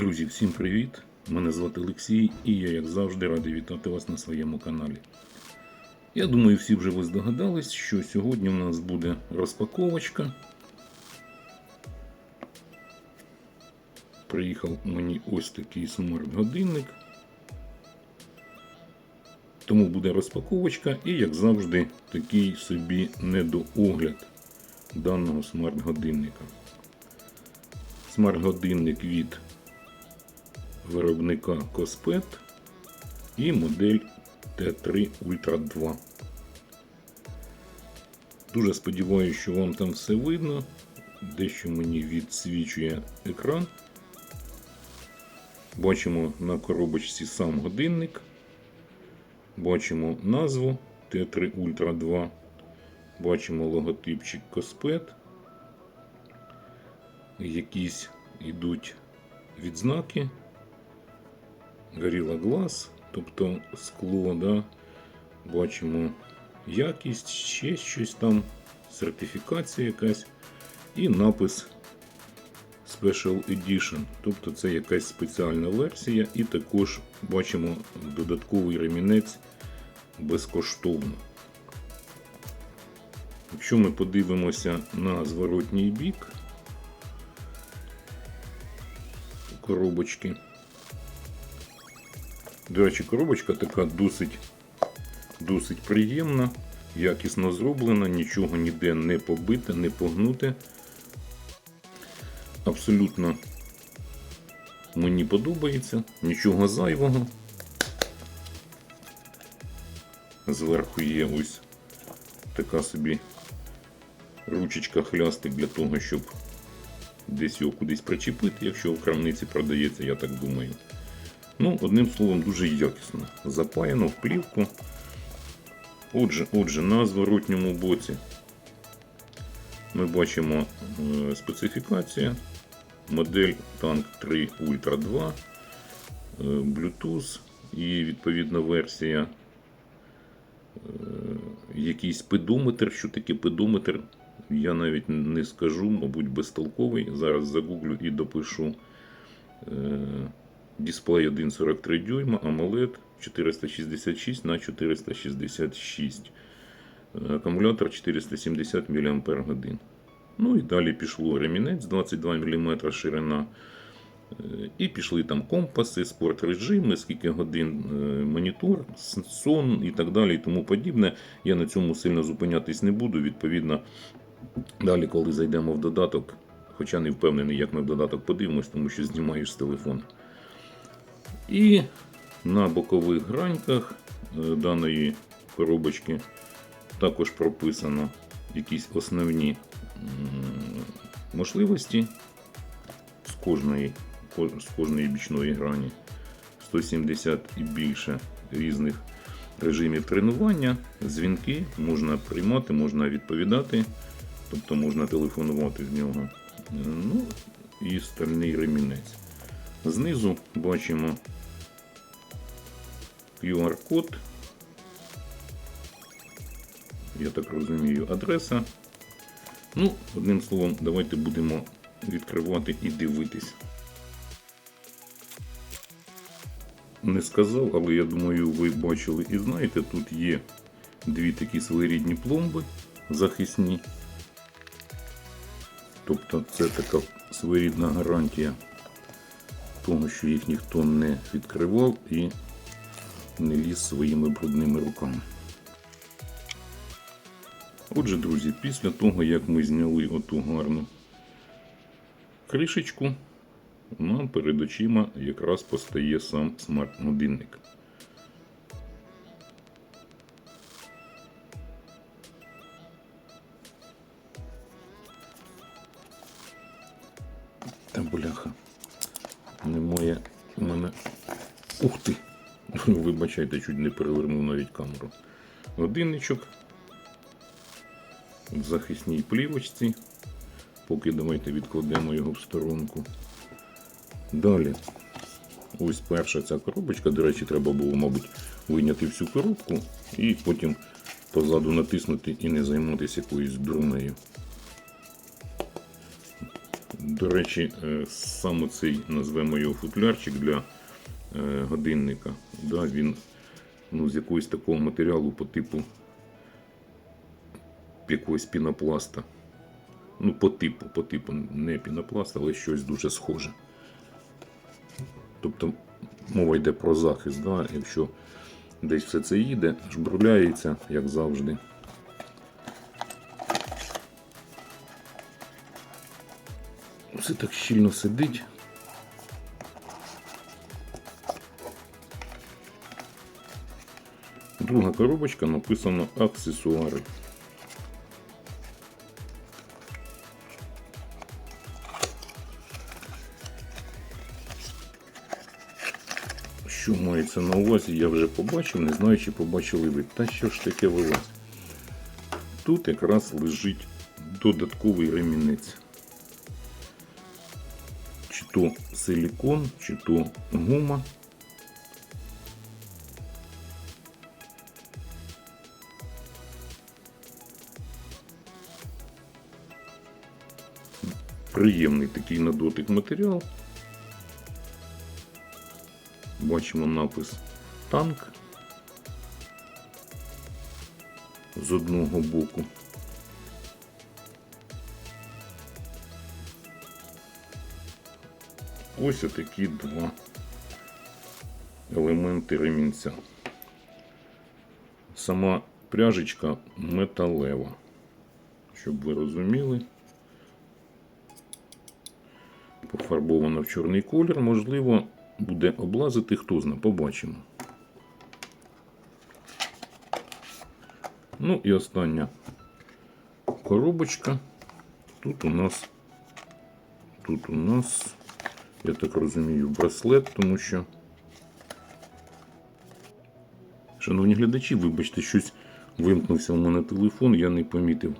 Друзі, всім привіт! Мене звати Олексій і я, як завжди, радий вітати вас на своєму каналі. Я думаю, всі вже ви здогадались, що сьогодні у нас буде розпаковочка. Приїхав мені ось такий смарт-годинник. Тому буде розпаковочка і, як завжди, такий собі недоогляд даного смарт-годинника. Смарт-годинник від виробника Коспет і модель Т3 Ультра 2. Дуже сподіваюся, що вам там все видно. Дещо мені відсвічує екран. Бачимо на коробочці сам годинник. Бачимо назву Т3 Ультра 2. Бачимо логотипчик Коспет. Якісь йдуть відзнаки. Горіла глаз, тобто скло, да? бачимо якість, ще щось там, сертифікація якась і напис Special Edition, тобто це якась спеціальна версія, і також бачимо додатковий ремінець безкоштовно. Якщо ми подивимося на зворотній бік коробочки, до речі, коробочка така досить, досить приємна, якісно зроблена, нічого ніде не побите, не погнуте. Абсолютно мені подобається, нічого зайвого. Зверху є ось така собі ручечка хлястик для того, щоб десь його кудись причепити, якщо в крамниці продається, я так думаю. Ну, одним словом, дуже якісно. Запаяно в плівку. Отже, отже, на зворотньому боці ми бачимо е, специфікація. Модель Tank 3 Ultra 2, е, Bluetooth і відповідна версія. Е, якийсь педометр. Що таке педометр? Я навіть не скажу, мабуть, безтолковий. Зараз загуглю і допишу. Дисплей 1,43 дюйма, AMOLED 466 на 466. Акумулятор 470 мАч. Ну і далі пішло ремінець 22 мм ширина. І пішли там компаси, спорт режими, скільки годин е, монітор, сон і так далі і тому подібне. Я на цьому сильно зупинятись не буду. Відповідно, далі, коли зайдемо в додаток, хоча не впевнений, як ми в додаток подивимось, тому що знімаєш з телефона. І на бокових граньках е, даної коробочки також прописано якісь основні можливості з кожної, з кожної бічної грані. 170 і більше різних режимів тренування, дзвінки можна приймати, можна відповідати, тобто можна телефонувати з нього. Ну і стальний ремінець. Знизу бачимо QR-код. Я так розумію, адреса. Ну, одним словом, давайте будемо відкривати і дивитись. Не сказав, але я думаю, ви бачили і знаєте, тут є дві такі своєрідні пломби захисні. Тобто це така своєрідна гарантія того, що їх ніхто не відкривав і не ліз своїми брудними руками. Отже, друзі, після того, як ми зняли оту гарну кришечку, нам перед очима якраз постає сам смарт-годинник. Вибачайте, чуть не перевернув навіть камеру. Годинничок в захисній плівочці. Поки давайте відкладемо його в сторонку. Далі. Ось перша ця коробочка. До речі, треба було, мабуть, вийняти всю коробку і потім позаду натиснути і не займатися якоюсь дурнею. До речі, е, саме цей назвемо його футлярчик для годинника. Да, він ну, з якогось такого матеріалу по типу якогось пінопласта. Ну, по типу, по типу, не пінопласт, але щось дуже схоже. Тобто мова йде про захист, да? якщо десь все це їде, жбурляється, як завжди. Все так щільно сидить. Друга коробочка написано аксесуари. Що мається на увазі, я вже побачив, не знаю, чи побачили ви. Та що ж таке вилазить? Тут якраз лежить додатковий ремінець. Чи то силікон, чи то гума. Приємний такий на дотик матеріал. Бачимо напис танк з одного боку. Ось отакі два елементи ремінця. Сама пряжечка металева, щоб ви розуміли. Пофарбована в чорний колір, можливо, буде облазити, хто зна, побачимо. Ну і остання коробочка. Тут у нас, тут у нас, я так розумію, браслет, тому що. Шановні глядачі, вибачте, щось вимкнувся у мене телефон, я не помітив.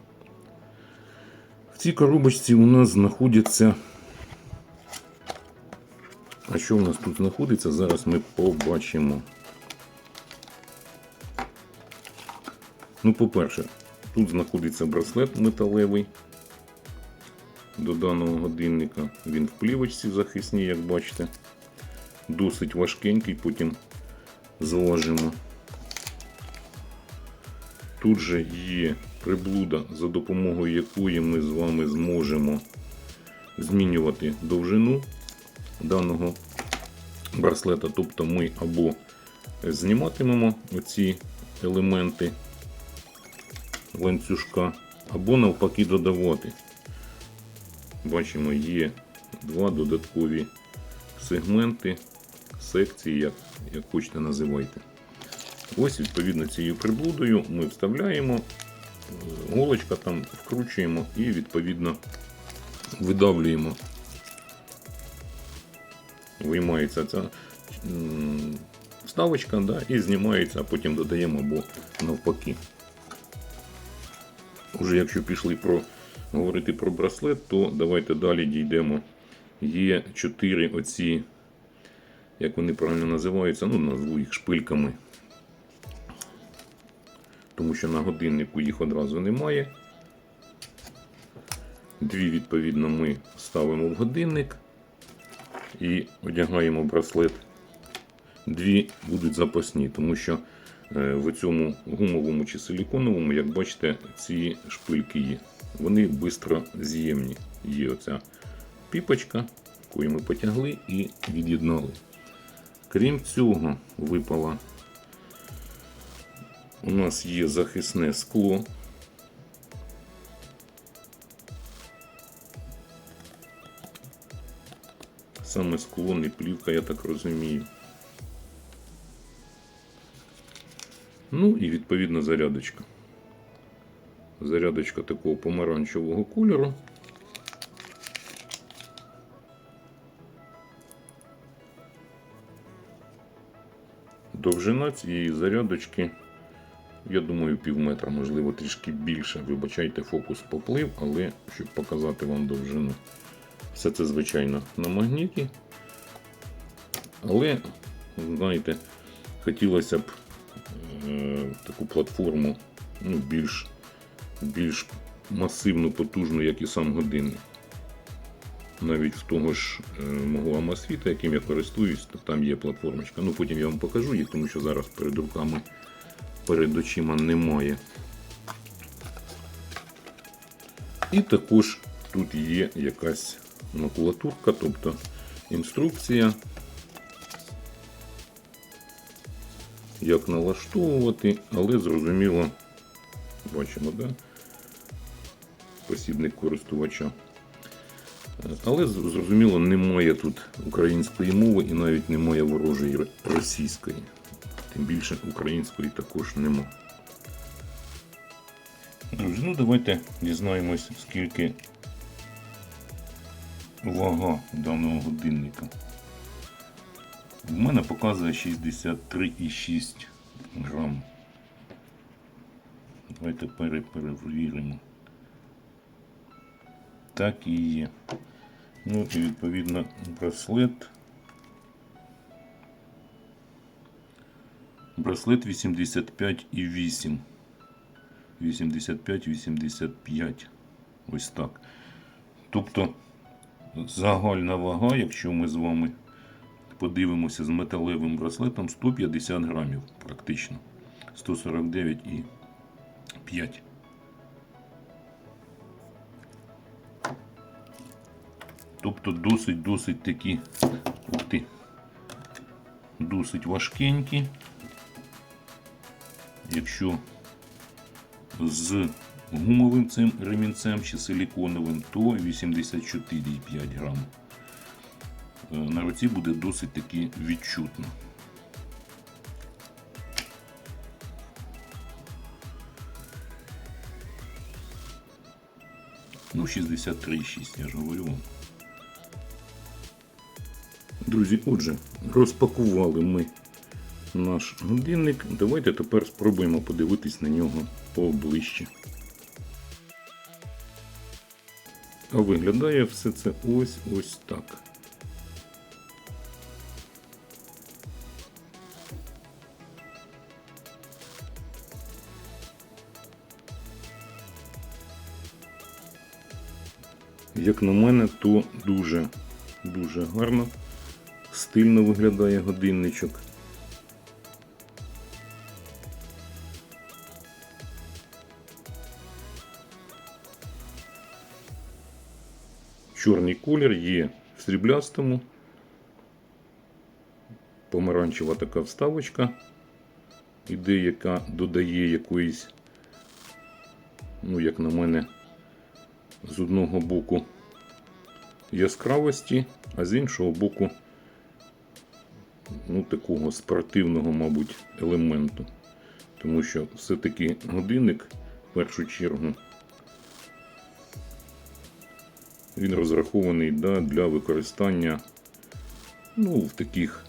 В цій коробочці у нас знаходяться. Що у нас тут знаходиться? Зараз ми побачимо. Ну, по-перше, тут знаходиться браслет металевий до даного годинника. Він в плівочці захисній, як бачите. Досить важкенький, потім зважимо. Тут же є приблуда, за допомогою якої ми з вами зможемо змінювати довжину даного браслета. Тобто ми або зніматимемо оці елементи ланцюжка, або навпаки додавати. Бачимо, є два додаткові сегменти, секції, як, як хочете називайте. Ось, відповідно, цією приблудою ми вставляємо, е, голочка там вкручуємо і відповідно видавлюємо виймається ця вставочка да, і знімається, а потім додаємо або навпаки. Уже якщо пішли про говорити про браслет, то давайте далі дійдемо. Є 4 оці, як вони правильно називаються, ну назву їх шпильками. Тому що на годиннику їх одразу немає. Дві, відповідно, ми ставимо в годинник і одягаємо браслет. Дві будуть запасні, тому що е, в цьому гумовому чи силіконовому, як бачите, ці шпильки є. Вони швидко з'ємні. Є оця піпочка, яку ми потягли і від'єднали. Крім цього, випала у нас є захисне скло. Саме скло, не плівка, я так розумію. Ну і відповідно зарядочка. Зарядочка такого помаранчевого кольору. Довжина цієї зарядочки, я думаю, пів метра, можливо, трішки більше. Вибачайте, фокус поплив, але щоб показати вам довжину. Все це, звичайно, на магніті. Але, знаєте, хотілося б е, таку платформу ну, більш, більш масивну, потужну, як і сам годинник. навіть в того ж е, мого Амасфіта, яким я користуюсь, то там є платформочка. Ну потім я вам покажу їх, тому що зараз перед руками, перед очима немає. І також тут є якась макулатурка, тобто інструкція, як налаштовувати, але зрозуміло, бачимо, да? посібник користувача. Але зрозуміло, немає тут української мови і навіть немає ворожої російської. Тим більше української також нема. Друзі, ну давайте дізнаємось, скільки вага даного годинника. В мене показує 63,6 грам. Давайте пере- перевіримо. Так і є. Ну і відповідно браслет. Браслет 85,8. 85-85. Ось так. Тобто загальна вага, якщо ми з вами подивимося з металевим браслетом, 150 грамів практично. 149,5. Тобто досить-досить такі ух ти, досить важкенькі. Якщо з гумовим цим ремінцем чи силіконовим, то 84,5 грам. Е, На руці буде досить таки відчутно. Ну, 63,6, я ж говорю вам. Друзі, отже, розпакували ми наш годинник. Давайте тепер спробуємо подивитись на нього поближче. Виглядає все це ось ось так. Як на мене, то дуже, дуже гарно, стильно виглядає годинничок. Чорний колір є в сріблястому. Помаранчева така вставочка іде, яка додає якоїсь, ну, як на мене, з одного боку яскравості, а з іншого боку, ну, такого спортивного, мабуть, елементу. Тому що все-таки годинник в першу чергу він розрахований да, для використання ну, в таких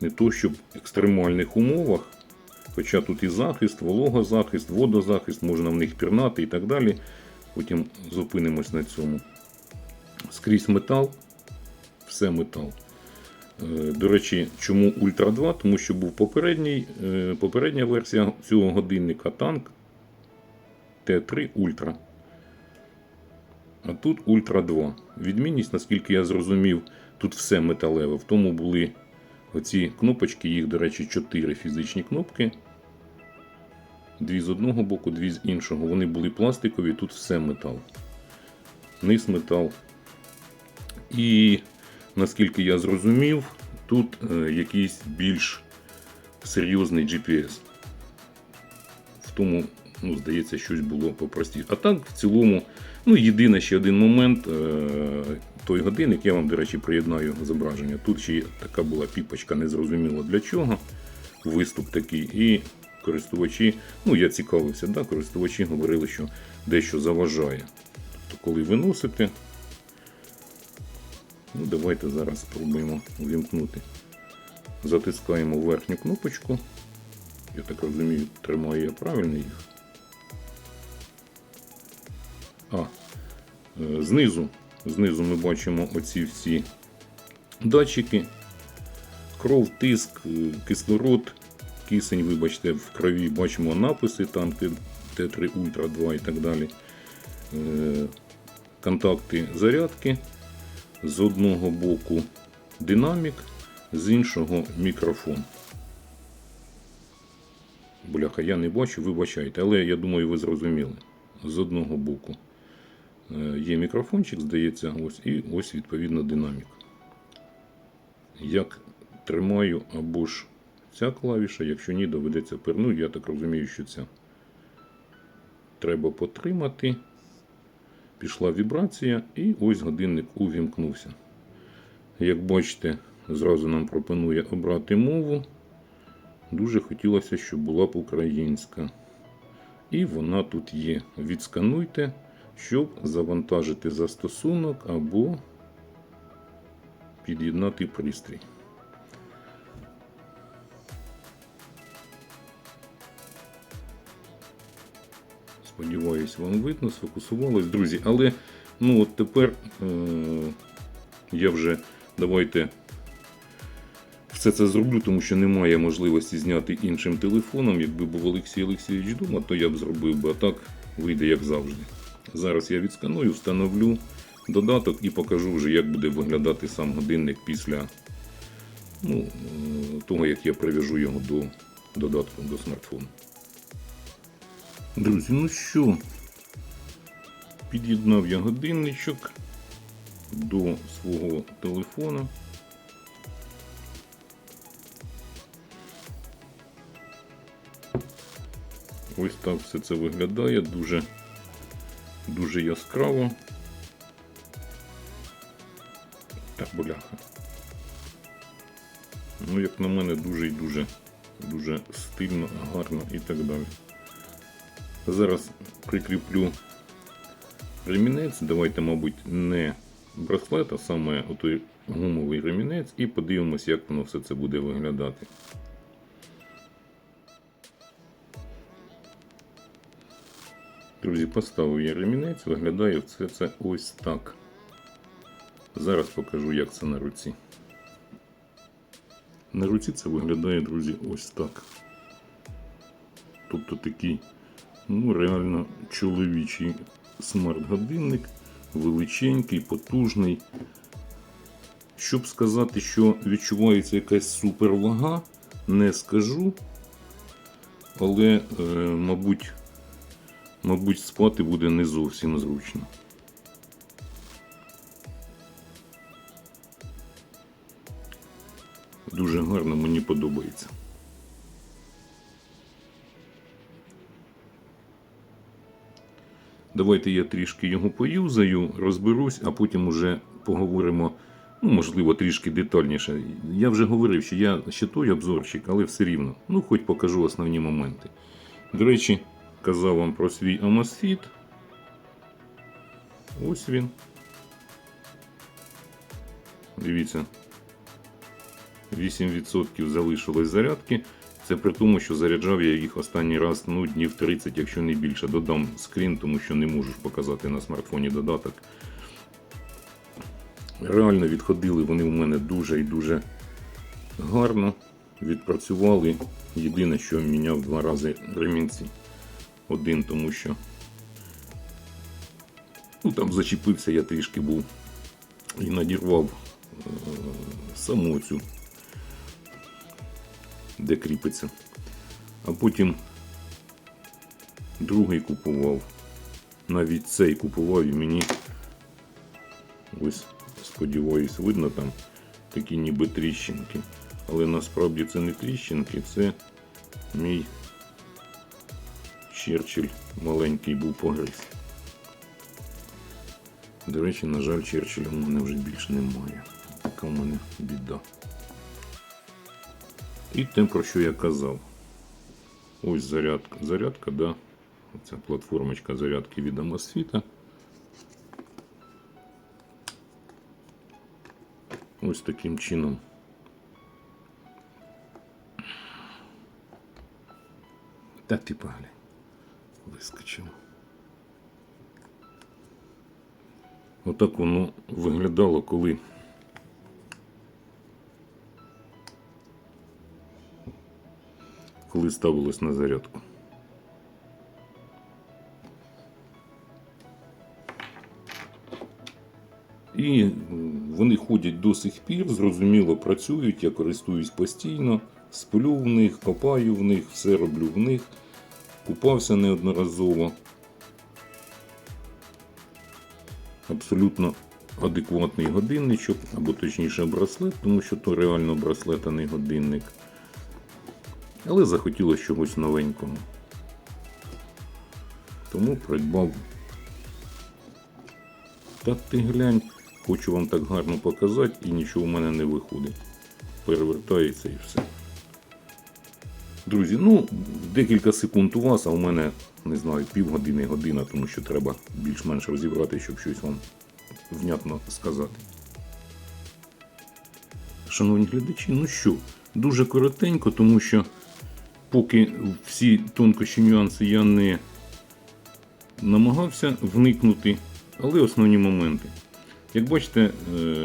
не то щоб екстремальних умовах. Хоча тут і захист, вологозахист, водозахист, можна в них пірнати і так далі. Потім зупинимось на цьому. Скрізь метал, все метал. Е, До речі, чому Ультра 2? Тому що був попередній, е, попередня версія цього годинника танк Т3 Ультра. А тут Ультра 2. Відмінність, наскільки я зрозумів, тут все металеве. В тому були оці кнопочки, їх, до речі, 4 фізичні кнопки. Дві з одного боку, дві з іншого. Вони були пластикові, тут все метал. Низ метал. І наскільки я зрозумів, тут е, якийсь більш серйозний GPS. В тому, ну, здається, щось було попростіше. А так, в цілому, ну, єдине ще один момент. Е, той годинник, я вам, до речі, приєднаю зображення. Тут ще така була піпочка, незрозуміло для чого. Виступ такий. І користувачі, ну я цікавився, да, користувачі говорили, що дещо заважає. Тобто, коли виносите, ну давайте зараз спробуємо увімкнути. Затискаємо верхню кнопочку. Я так розумію, тримаю я правильно їх. Знизу, знизу ми бачимо оці всі датчики. Кров, тиск, е, кислород, кисень, вибачте, в крові бачимо написи, там Т3 Ультра 2 і так далі. Е, Контакти зарядки з одного боку динамік, з іншого мікрофон. Бляха, я не бачу, вибачайте, але я думаю, ви зрозуміли. З одного боку є мікрофончик, здається, ось, і ось відповідно динамік. Як тримаю або ж ця клавіша, якщо ні, доведеться пернути. Я так розумію, що ця. Треба потримати. Пішла вібрація, і ось годинник увімкнувся. Як бачите, зразу нам пропонує обрати мову. Дуже хотілося, щоб була б українська. І вона тут є. Відскануйте, щоб завантажити застосунок або під'єднати пристрій. Сподіваюсь, вам видно, сфокусувалось, друзі. Але ну от тепер е- я вже давайте все це зроблю, тому що немає можливості зняти іншим телефоном. Якби був Олексій Олексійович вдома, то я б зробив би, а так вийде як завжди. Зараз я відсканую, встановлю додаток і покажу вже, як буде виглядати сам годинник після ну, е, того, як я прив'яжу його до додатку до смартфону. Друзі, ну що, під'єднав я годинничок до свого телефона. Ось так все це виглядає, дуже, дуже яскраво. Так, бляха. Ну, як на мене, дуже і дуже, дуже стильно, гарно і так далі. Зараз прикріплю ремінець. Давайте, мабуть, не браслет, а саме отой гумовий ремінець, і подивимось, як воно все це буде виглядати. Друзі, поставив я ремінець, виглядає все це ось так. Зараз покажу, як це на руці. На руці це виглядає, друзі, ось так. Тобто такий, ну, реально чоловічий смарт-годинник, величенький, потужний. Щоб сказати, що відчувається якась супервага, не скажу. Але, е, мабуть, мабуть, спати буде не зовсім зручно. Дуже гарно мені подобається. Давайте я трішки його поюзаю, розберусь, а потім уже поговоримо, ну, можливо, трішки детальніше. Я вже говорив, що я ще той обзорчик, але все рівно. Ну, хоч покажу основні моменти. До речі, казав вам про свій Amazfit. Ось він. Дивіться, 8% залишилось зарядки. Це при тому, що заряджав я їх останній раз ну, днів 30, якщо не більше. Додам скрін, тому що не можу показати на смартфоні додаток. Реально відходили вони у мене дуже і дуже гарно. Відпрацювали. Єдине, що міняв два рази ремінці. Один, тому що ну, там зачепився, я трішки був і надірвав е- саму цю де кріпиться. А потім другий купував. Навіть цей купував і мені ось, сподіваюсь, видно там такі ніби тріщинки. Але насправді це не тріщинки, це мій Черчилль маленький був погриз. До речі, на жаль, Черчилля в мене вже більше немає. Така в мене біда. І те, про що я казав. Ось зарядка, зарядка, да. Ця платформочка зарядки від Amazfit. Ось таким чином. Та ти поглянь. Вискочило. Отак воно виглядало, коли коли ставилось на зарядку. І Вони ходять до сих пір, зрозуміло, працюють, я користуюсь постійно, сплю в них, копаю в них, все роблю в них. Купався неодноразово. Абсолютно адекватний годинничок, або точніше браслет, тому що то реально браслет, а не годинник. Але захотілося чогось новенького. Тому придбав. Та ти глянь, хочу вам так гарно показати і нічого в мене не виходить. Перевертається і все. Друзі, ну, декілька секунд у вас, а у мене, не знаю, півгодини, година, тому що треба більш-менш розібрати, щоб щось вам внятно сказати. Шановні глядачі, ну що, дуже коротенько, тому що поки всі тонкощі нюанси я не намагався вникнути, але основні моменти. Як бачите, е,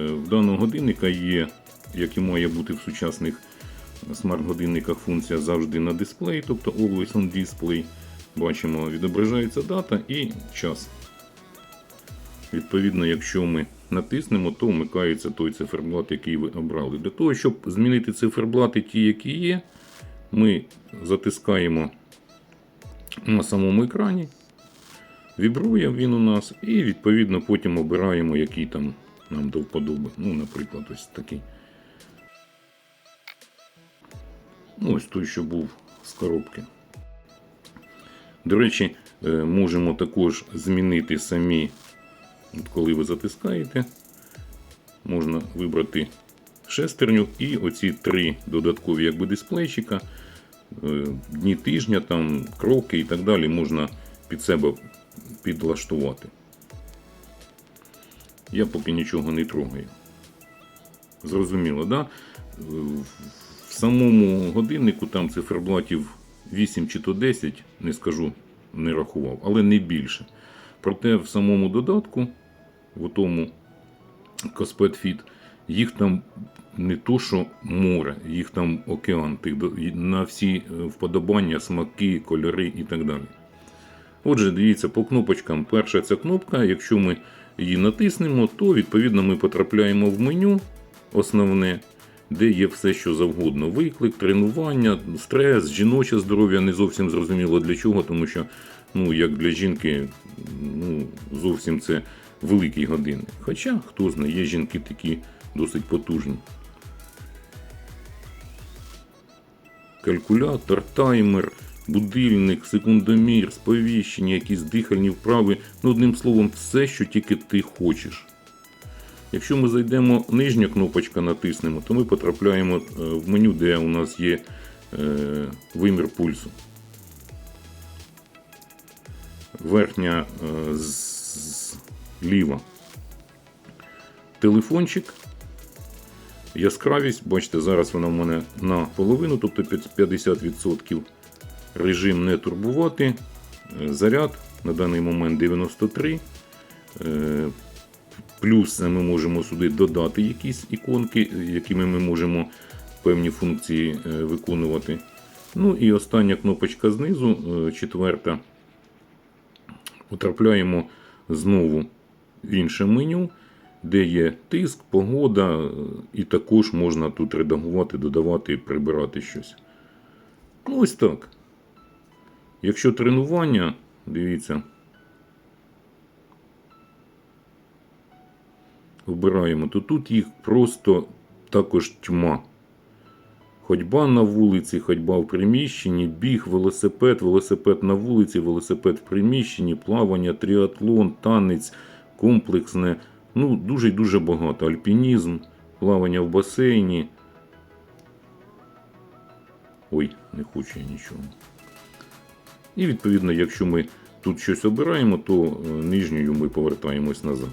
в даного годинника є, як і має бути в сучасних смарт-годинниках, функція завжди на дисплеї, тобто Always on Display. Бачимо, відображається дата і час. Відповідно, якщо ми натиснемо, то вмикається той циферблат, який ви обрали. Для того, щоб змінити циферблати ті, які є, ми затискаємо на самому екрані. Вібрує він у нас, і відповідно потім обираємо, який там нам до вподоби. Ну, наприклад, ось такий. Ну, ось той, що був з коробки. До речі, е, можемо також змінити самі, коли ви затискаєте, можна вибрати шестерню і оці три додаткові якби, дисплейчика, е, дні тижня, там, кроки і так далі можна під себе підлаштувати. Я поки нічого не трогаю. Зрозуміло, да? Самому годиннику там циферблатів 8 чи то 10, не скажу, не рахував, але не більше. Проте в самому додатку, в тому Cospet Fit, їх там не то, що море, їх там океан, на всі е, вподобання, смаки, кольори і так далі. Отже, дивіться, по кнопочкам. Перша ця кнопка, якщо ми її натиснемо, то відповідно ми потрапляємо в меню основне, де є все, що завгодно. Виклик, тренування, стрес, жіноче здоров'я не зовсім зрозуміло для чого, тому що, ну, як для жінки, ну, зовсім це великий годинник. Хоча, хто знає, є жінки такі досить потужні. калькулятор, таймер, будильник, секундомір, сповіщення, якісь дихальні вправи. Ну, одним словом, все, що тільки ти хочеш. Якщо ми зайдемо нижня кнопочка, натиснемо, то ми потрапляємо е, в меню, де у нас є е, вимір пульсу. Верхня е, зліва телефончик. Яскравість, бачите, зараз вона в мене на половину, тобто 50%. Режим не турбувати. Заряд на даний момент 93. Плюс ми можемо сюди додати якісь іконки, якими ми можемо певні функції е, виконувати. Ну і остання кнопочка знизу, е, четверта. Потрапляємо знову в інше меню, де є тиск, погода, е, і також можна тут редагувати, додавати, прибирати щось. Ну, ось так. Якщо тренування, дивіться, вбираємо, то тут їх просто також тьма. Ходьба на вулиці, ходьба в приміщенні, біг, велосипед, велосипед на вулиці, велосипед в приміщенні, плавання, тріатлон, танець, комплексне. Ну, дуже дуже багато. Альпінізм, плавання в басейні. Ой, не хочу я нічого. І відповідно, якщо ми тут щось обираємо, то е, нижньою ми повертаємось назад.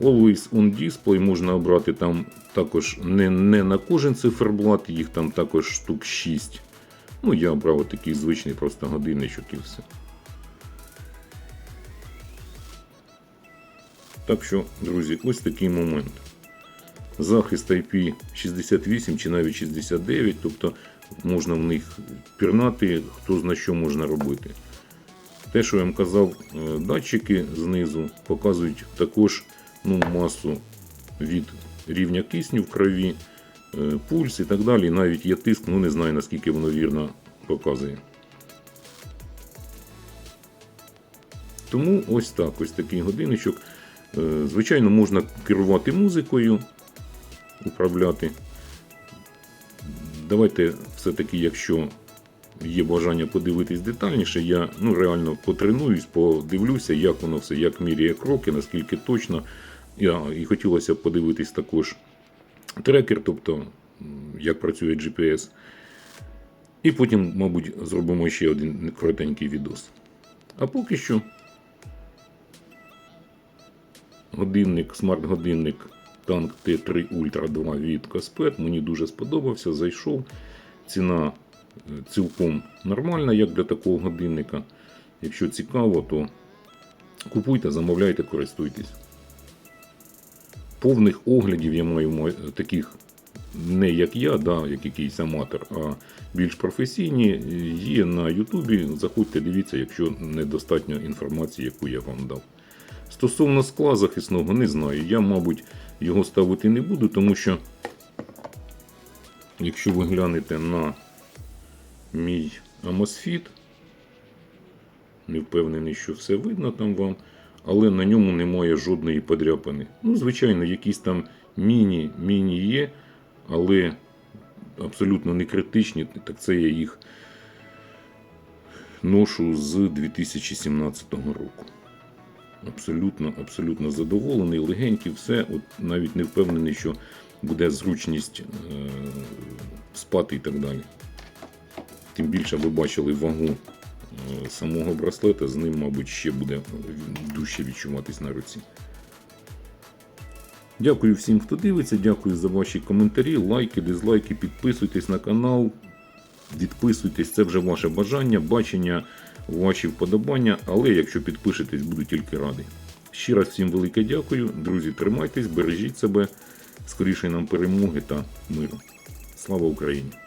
Always on Display можна обрати там також не, не на кожен циферблат, їх там також штук 6. Ну, я обрав такий звичний просто годинничок і все. Так що, друзі, ось такий момент. Захист IP68 чи навіть 69, тобто можна в них пірнати, хто зна що можна робити. Те, що я вам казав, е, датчики знизу показують також ну, масу від рівня кисню в крові, е, пульс і так далі. Навіть є тиск, ну не знаю наскільки воно вірно показує. Тому ось так, ось такий годинничок. Е, Звичайно, можна керувати музикою, управляти. Давайте все-таки, якщо є бажання подивитись детальніше, я ну, реально потренуюсь, подивлюся, як воно все, як міряє кроки, наскільки точно. Я, і хотілося б подивитись також трекер, тобто як працює GPS. І потім, мабуть, зробимо ще один коротенький відос. А поки що годинник, смарт-годинник танк Т3 Ultra 2 від Каспет. Мені дуже сподобався, зайшов. Ціна е, цілком нормальна, як для такого годинника. Якщо цікаво, то купуйте, замовляйте, користуйтесь. Повних оглядів я маю таких не як я, да, як якийсь аматор, а більш професійні є на Ютубі. Заходьте, дивіться, якщо недостатньо інформації, яку я вам дав. Стосовно скла захисного, не знаю. Я, мабуть, його ставити не буду, тому що, якщо ви глянете на мій Amosfit, не впевнений, що все видно там вам, але на ньому немає жодної подряпини. Ну, звичайно, якісь там міні, міні є, але абсолютно не критичні. Так це я їх ношу з 2017 року. Абсолютно, абсолютно задоволений, легенький, все. От навіть не впевнений, що буде зручність е, спати і так далі. Тим більше ви бачили вагу самого браслета, з ним, мабуть, ще буде дужче відчуватись на руці. Дякую всім, хто дивиться, дякую за ваші коментарі, лайки, дизлайки, підписуйтесь на канал, відписуйтесь, це вже ваше бажання, бачення, ваші вподобання, але якщо підпишетесь, буду тільки радий. Ще раз всім велике дякую. Друзі, тримайтесь, бережіть себе, скоріше нам перемоги та миру. Слава Україні!